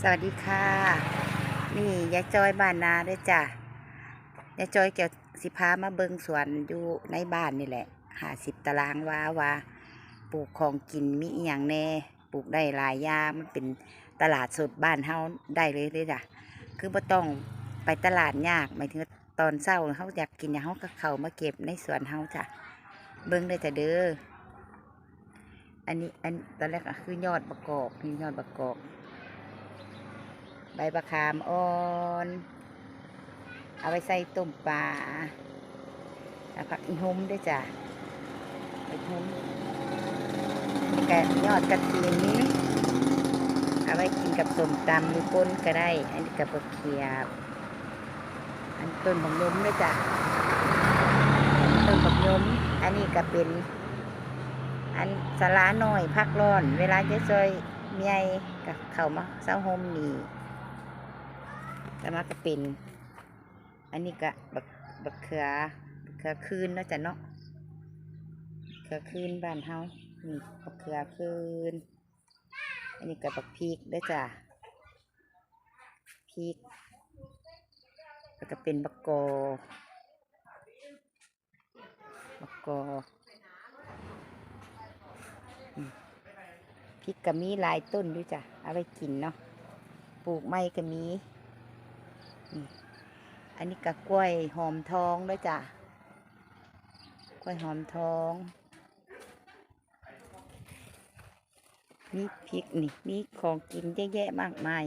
สวัสดีค่ะ นี่ยายจอยบ้านนาด้วยจ้ะยายจอยเกี่ยวสิพามาเบิงสวนอยู่ในบ้านนี่แหละหาสิบตารางวาวาปลูกของกินมีอย่างแน่ปลูกได้หลายอย่างมันเป็นตลาดสดบ้านเฮาได้เลยเลยจ้ะคือบ่ต้องไปตลาดยากหมายถึงตอนเช้าเฮาอยากกินอย่างเฮาก็เข้ามาเก็บในสวนเฮาจ้ะเบิ่งได้จ้ะเด้ออันนี้อันตอนแรกอะคือยอดประกอบนี่ยอดประกอบ ใบประคามอ่อน เอาไว้ใส่ต้มปลาผักอีหุ่มด้วยจ้ะผักอีหุ่มแกะยอดกระถินเอาไว้กินกับส้มตำหรือป่นก็ได้ อันนี้กับผักเขียบ อันต้นบักยมด้วยจ้ะ ต้นบักยมอันนี้ก็เป็น อันสาลาหน่อยพักร้อน เวลาจะซอยเมียกับเข้ามาเศร้าโฮมนี่ แล้วมาก็เป็น อันนี้ก็บักบักเขือบักเขือคืนเนาะจ้ะเนาะเขือคืนบ้านเฮานี่บักเขือคืน อันนี้ก็บักพริกเด้วยจ้ะพริกแล้วก็เป็นบักกอบักกอพริกก็มีหลายต้นด้วยจ้ะ เอาไว้กินเนาะ ปลูกไม้ก็มี นี่อันนี้ก็กล้วยหอมทองด้วยจ้ะกล้วยหอมทอง มีพริกนี่ มีของกินเยอะแยะมากมาย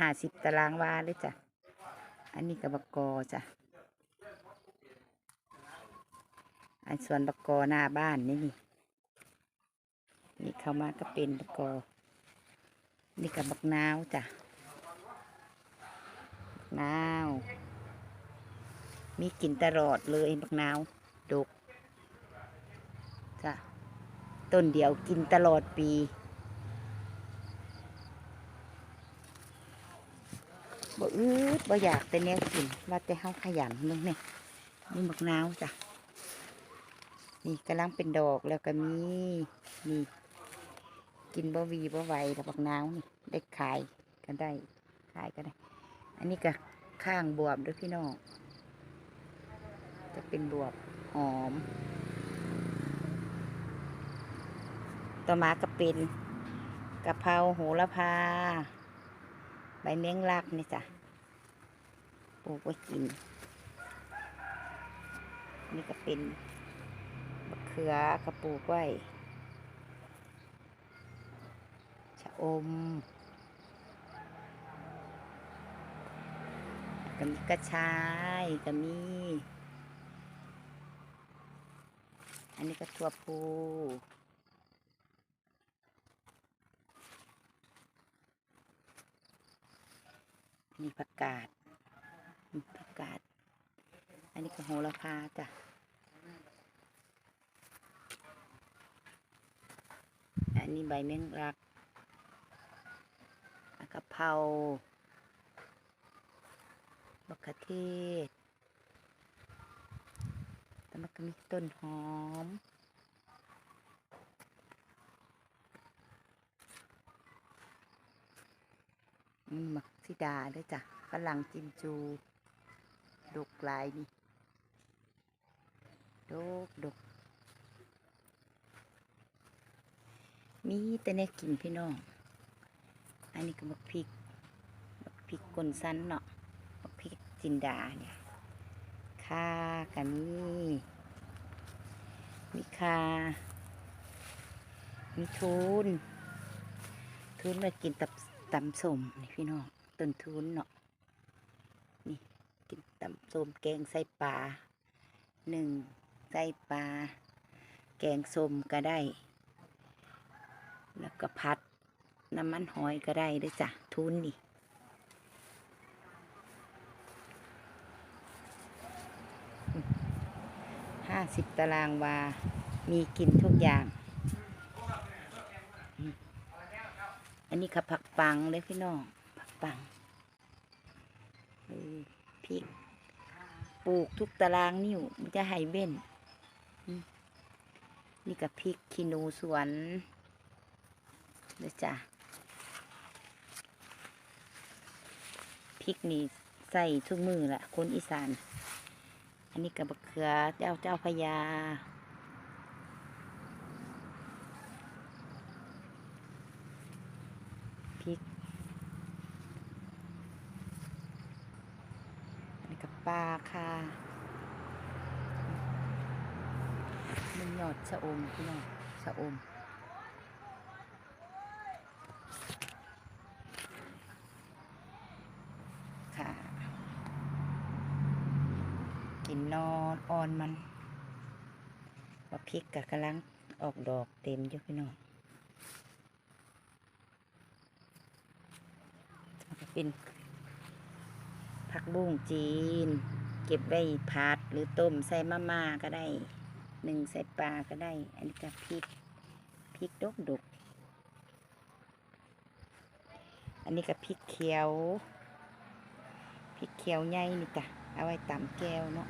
ห้าสิบตารางวาเลยจ้ะ อันนี้ก็บักกอจ้ะ อันส่วนบักกอหน้าบ้านนี่นี่นี่เข้ามาก็เป็นบักกอ นี่กับบักนาวจ้ะ นาว มีกินตลอดเลยบักนาว ดกจ้ะต้นเดียวกินตลอดปีบ่อืดบ่อยากแต่แนวกินว่าแต่เฮาขยันนึงเนี่ยนี่บักนาวจ้ะนี่กำลังเป็นดอกแล้วก็มีนี่ กินบ่วีบ่ไหวแล้วบักนาวนี่ได้ขายก็ได้ขายก็ได้ อันนี้ก็ข้างบวบด้วยพี่น้อง จะเป็นบวบหอม ต่อมาก็เป็นกะเพราโหระพา ใบเม้งลักนี่จ้ะปลูกไว้กิน นี่ก็เป็นมะเขือกระปลูกไว้ชะอม ก็มีกระชายก็มี อันนี้ก็ถั่วพูอันนี้ผักกาดผักกาด อันนี้ก็โหระพาจ้ะอันนี้ใบเม้งรักอะกะเพรา บักเขือเทศแล้วมันก็มีต้นหอมอืมมักซิดาด้วยจ้ะฝรั่งจินจูดกลายนี่ดกดก มีแต่ในกินพี่น้อง อันนี้ก็บักพริก บักพริกกลนสันเนาะ จินดาเนี่ยข่ากันมีมีข่ามีทุน ทุนมากินตับตำสมนี่พี่น้องต้นทุนเนาะนี่กินตำสมแกงใส่ปลาหนึ่งใส่ปลาแกงสมก็ได้ แล้วก็พัดน้ำมันหอยก็ได้ด้วยจ้ะทุนนี่ ห้าสิบตารางวา มีกินทุกอย่าง อันนี้ค่ะผักปังเลยพี่น้อง ผักปังพริก ปลูกทุกตารางนิ้วมันจะให้เว้น นี่กับพริกขี้นูสวนเด้อจ้ะพริกนี่ใส่ทุกมือละคนอีสาน นนี้กับบักเขือเจ้าเจ้าพญาพริกอันนี้กับปลาค่ะมันหยอดชะอมพี่น้องชะอม ค่ะ กินน อ่อนมันว่าพริกกับกำลังออกดอกเต็มอยู่พี่น้องเป็นผักบุ้งจีน เก็บไว้ผัดหรือต้มใส่มาม่าก็ได้หนึ่งใส่ปลาก็ได้ อันนี้ก็พริกพริกดกดกอันนี้ก็พริกเขียวพริกเขียวใหญ่นี่จ้ะเอาไว้ตำแก้วเนาะ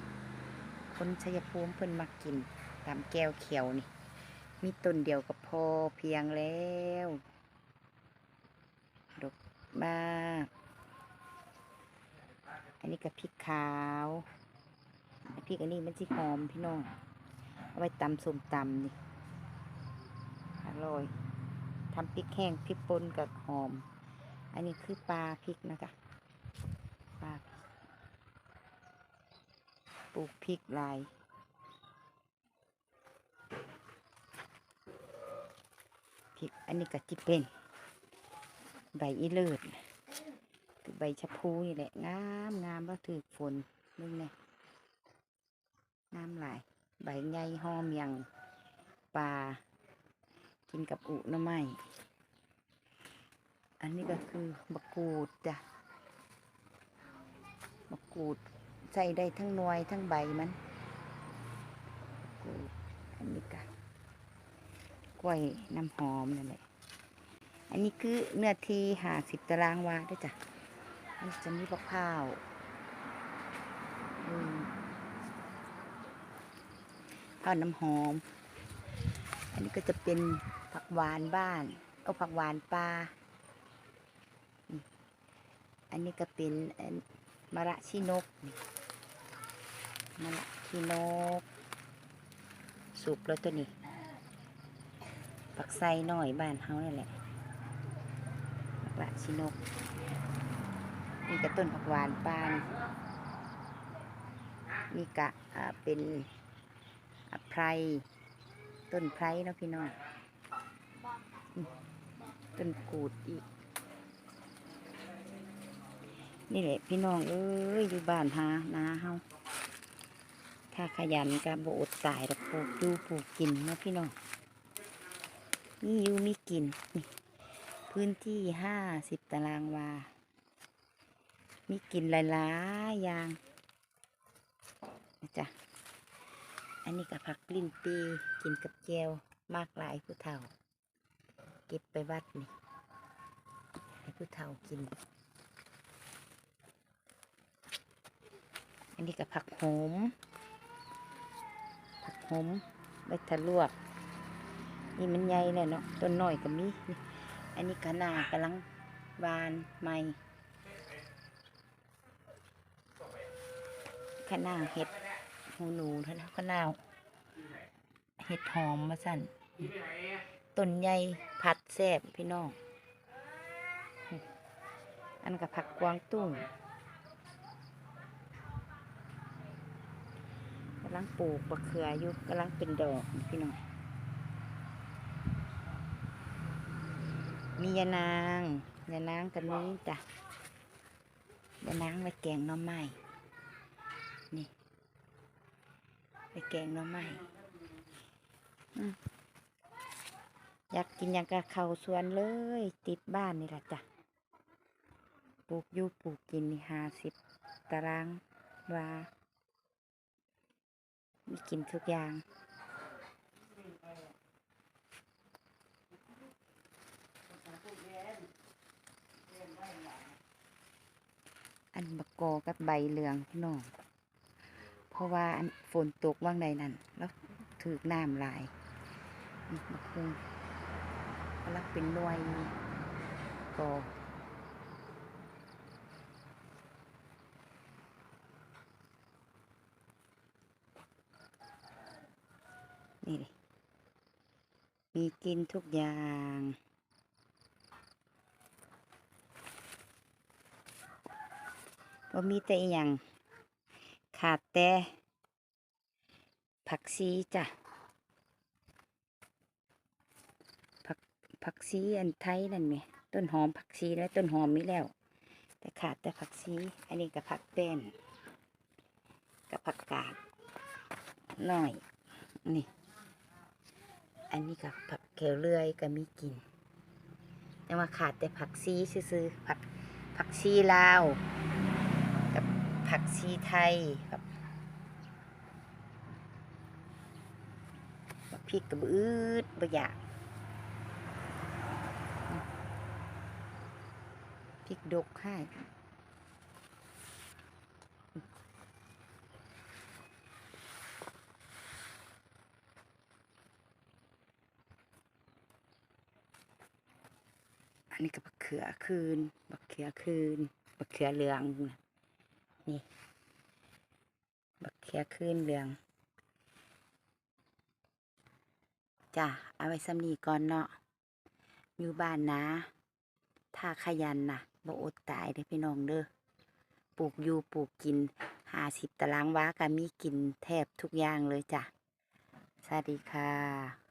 คนชัยภูมิเพิ่นมักกินตำแก้วเขียวนี่ มีต้นเดียวก็พอเพียงแล้วดกมากอันนี้ก็พริกขาวพริกอันนี้มันสิหอมพี่น้องเอาไว้ตำส้มตำนี่อร่อยทำพริกแห้งพริกป่นกับหอม อันนี้คือปลาพริกนะจ๊ะปลาพริก ลูกพริกลาย พริกอันนี้ก็จิเป็น ใบอีเลิศคือใบชะพูนี่แหละ งามงามว่าถือฝนนึงเนี่ยงามหลาย ใบใหญ่หอมอย่างปลา กินกับอุน้ำไม้อันนี้ก็คือบักกูดจ้ะมะกรูด ส่ได้ทั้งหน่วยทั้งใบมันอันนี้ก็กล้วยน้ำหอมนั่นแหละอันนี้คือเนื้อที่หาสิบตารางวาด้วยจ้ะอันนี้จะมีมะพร้าวข้าวน้ำหอม อันนี้ก็จะเป็นผักหวานบ้าน เอาผักหวานปลา อันนี้ก็เป็นมะระชีนกนี่ มะระชีนก สุกแล้วตัวนี้ ปักไส้หน่อยบ้านเฮานี่นแหละมะระชีนก นี่กระต้นผักหวานปานนี่กะเป็นอ่าไพรต้นไพรเนาะพี่น้องต้นกูดอีก นี่แหละพี่น้องเอ้ยอยู่บ้านหานาเฮา ถ้าขยันก็บ่อดตายดอกปลูกอยู่ปลูกกินนะพี่น้องมีอยู่มีกินนี่พื้นที่ห้าสิบตารางวา มีกินหลายๆอย่างนะจ๊ะอันนี้ก็ผักลิ้นปีกินกับแจวมากหลายผู้เฒ่า เก็บไปวัดนี่ให้ผู้เฒ่ากิน อันนี้ก็ผักโหม ผักโหมใบทะลวก นี่มันใหญ่เลยเนาะต้นน้อยก็มีนี่อันนี้คะนากำลังบานใหม่คะนาเห็ดหูหนูท่านั้นคะนาเห็ดหอมมาสั่นต้นใหญ่ผัดแซ่บพี่น้อง อันกับผักกวางตุ้ง กำ ลังปลูกบะเขืออยู่กำลังเป็นดอกพี่น้องมียานางยานางกันนี้จ้ะยานางไว้แกงน้ำไม้นี่ไปแกงน้ำไม้อยากกินยังกะเข้าสวนเลย ติดบ้านนี่แหละจ้ะปลูกอยู่ปลูกกินนี่ห้าสิบตารางวา มีกินทุกอย่าง อันบกกอกับใบเหลืองพี่น้อง เพราะว่าอันฝนตกว่างใดนั่น แล้วถือน้ำลายนี่มะคุงกำลังเป็นหน่วยกอ นี่ดิมีกินทุกอย่างว่ามีแต่อย่าง ขาดแต่ ผักชีจ้ะ ผักผักชีอันไทยนั่นไหมต้นหอมผักชีและต้นหอมมีแล้ว แต่ขาดแต่ผักชีอันนี้กับผักแป้นกับผักกาดหน่อย นี่ อันนี้กับผักเขียวเลื่อยก็มีกิน แต่ว่าขาดแต่ผักชีซื้อๆผักผักชีลาว กับผักชีไทยกับพริกกับอืดบะยากพริกดกให้ อันนี้ก็บักเขือคืน บักเขือคืน บักเขือเหลือง นี่ บักเขือคืนเหลือง จ้ะ เอาไว้สำนีก่อนเนาะ อยู่บ้านนะ ถ้าขยันนะบ่อดตายเด้พี่น้องเด้อ ปลูกอยู่ปลูกกิน หาสิบตารางวาก็มีกินแทบทุกอย่างเลยจ้ะ สวัสดีค่ะ